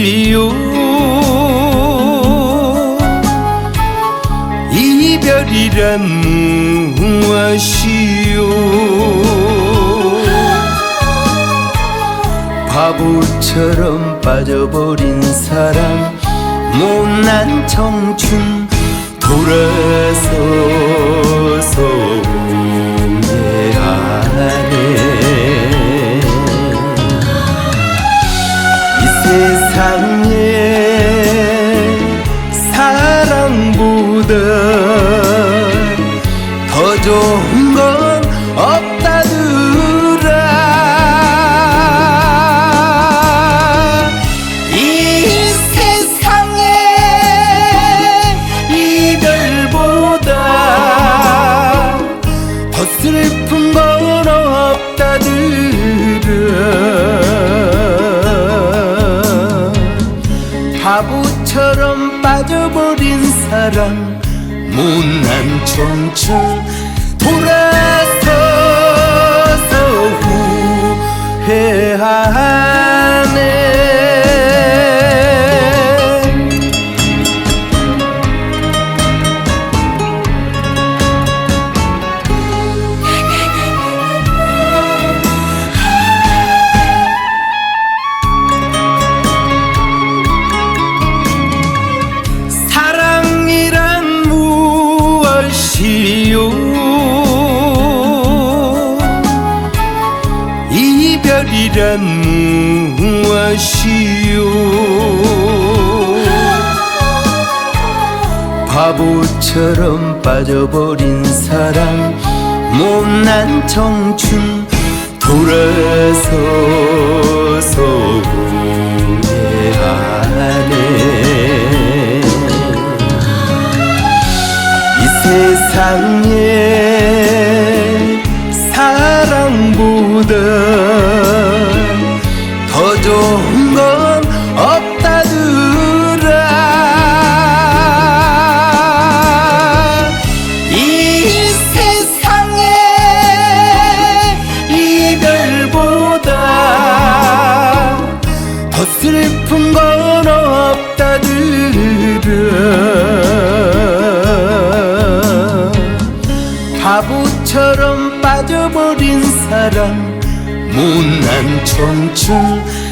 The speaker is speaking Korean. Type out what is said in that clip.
일이요 이별이란 무엇이요? 바보처럼 빠져버린 사람 못난 청춘 돌아서서 내 아래 이 세상 세상에 사랑보다 더 좋은 건 없다더라. 이 세상에 이별보다 더 슬픈 건 없다더라 바보처럼 빠져버린 사랑 못난 청춘 돌아서서 후회하 별이란 무엇이요? 바보처럼 빠져버린 사랑 못난 청춘 돌아서서 후회하네. 이 세상에 슬픈 건 없다더라 바보처럼 빠져버린 사랑 못난 청춘